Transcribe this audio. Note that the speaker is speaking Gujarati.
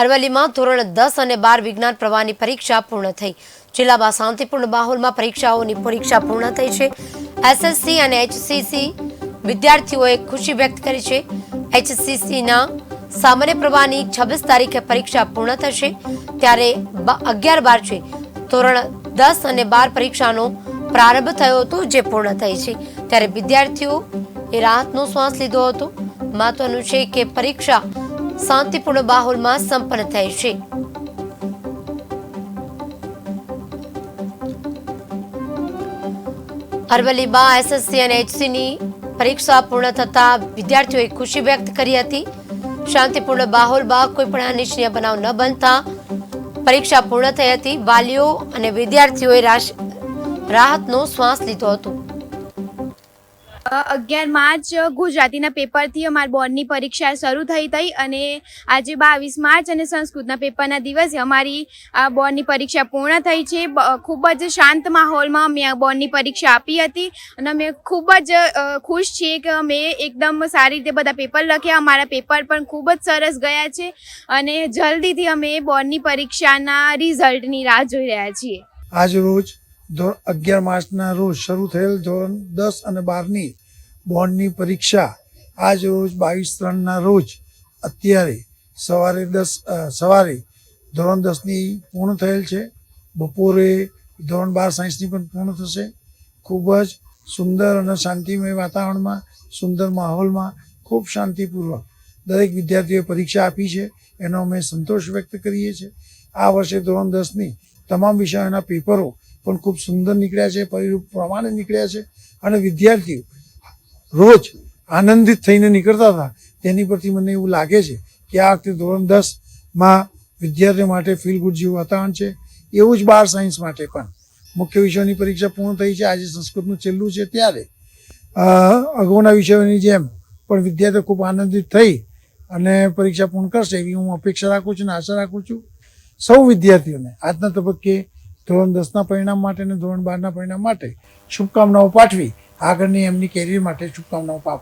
અરવલ્લીમાં ધોરણ દસ અને બાર વિજ્ઞાન પ્રવાહની પરીક્ષા પૂર્ણ થઈ. જિલ્લામાં શાંતિપૂર્ણ માહોલમાં પરીક્ષાઓની પરીક્ષા પૂર્ણ થઈ છે. એસએસસી અને એચસીસી વિદ્યાર્થીઓએ ખુશી વ્યક્ત કરી છે. એચસીસીના સામાન્ય પ્રવાહની છવ્વીસ તારીખે પરીક્ષા પૂર્ણ થશે. ત્યારે અગિયાર બાર છે. ધોરણ દસ અને બાર પરીક્ષાનો પ્રારંભ થયો હતો, જે પૂર્ણ થઈ છે. ત્યારે વિદ્યાર્થીઓ એ રાહતનો શ્વાસ લીધો હતો. મહત્વનું છે કે પરીક્ષા શાંતિપૂર્ણ માહોલમાં સંપન્ન થઈ છે. અરવલ્લીમાં એસએસસી અને એચસીની પરીક્ષા પૂર્ણ થતા વિદ્યાર્થીઓએ ખુશી વ્યક્ત કરી હતી. શાંતિપૂર્ણ માહોલમાં કોઈ પણ અનિચ્છનીય બનાવ ન બનતા પરીક્ષા પૂર્ણ થઈ હતી. વાલીઓ અને વિદ્યાર્થીઓએ રાહતનો શ્વાસ લીધો હતો. અગિયાર માર્ચ ગુજરાતીના પેપરથી અમારી બોર્ડની પરીક્ષા શરૂ થઈ હતી અને આજે બાવીસ માર્ચ અને સંસ્કૃતના પેપરના દિવસે અમારી આ બોર્ડની પરીક્ષા પૂર્ણ થઈ છે. ખૂબ જ શાંત માહોલમાં અમે આ બોર્ડની પરીક્ષા આપી હતી અને અમે ખૂબ જ ખુશ છીએ કે અમે એકદમ સારી રીતે બધા પેપર લખ્યા. અમારા પેપર પણ ખૂબ જ સરસ ગયા છે અને જલ્દીથી અમે બોર્ડની પરીક્ષાના રિઝલ્ટની રાહ જોઈ રહ્યા છીએ. આજ ધોરણ અગિયાર માર્ચના રોજ શરૂ થયેલ ધોરણ દસ અને બારની બોર્ડની પરીક્ષા આજ રોજ બાવીસ ત્રણના રોજ અત્યારે સવારે દસ સવારે ધોરણ દસની પૂર્ણ થયેલ છે. બપોરે ધોરણ બાર સાયન્સની પણ પૂર્ણ થશે. ખૂબ જ સુંદર અને શાંતિમય વાતાવરણમાં, સુંદર માહોલમાં, ખૂબ શાંતિપૂર્વક દરેક વિદ્યાર્થીઓએ પરીક્ષા આપી છે. એનો અમે સંતોષ વ્યક્ત કરીએ છીએ. આ વર્ષે ધોરણ દસની તમામ વિષયોના પેપરો પણ ખૂબ સુંદર નીકળ્યા છે, પરિરૂપ પ્રમાણે નીકળ્યા છે અને વિદ્યાર્થીઓ રોજ આનંદિત થઈને નીકળતા હતા. તેની પરથી મને એવું લાગે છે કે આ વખતે ધોરણ દસમાં વિદ્યાર્થીઓ માટે ફીલ ગુડ જેવું વાતાવરણ છે. એવું જ બાર સાયન્સ માટે પણ. મુખ્ય વિષયોની પરીક્ષા પૂર્ણ થઈ છે. આજે સંસ્કૃતનું છેલ્લું છે ત્યારે. અગાઉના વિષયોની જેમ પણ વિદ્યાર્થીઓ ખૂબ આનંદિત થઈ અને પરીક્ષા પૂર્ણ કરશે એવી હું અપેક્ષા રાખું છું અને આશા રાખું છું. સૌ વિદ્યાર્થીઓને આજના તબક્કે ધોરણ દસના પરિણામ માટે અને ધોરણ બારના પરિણામ માટે શુભકામનાઓ પાઠવી. આગળની એમની કેરિયર માટે શુભકામનાઓ પાઠવું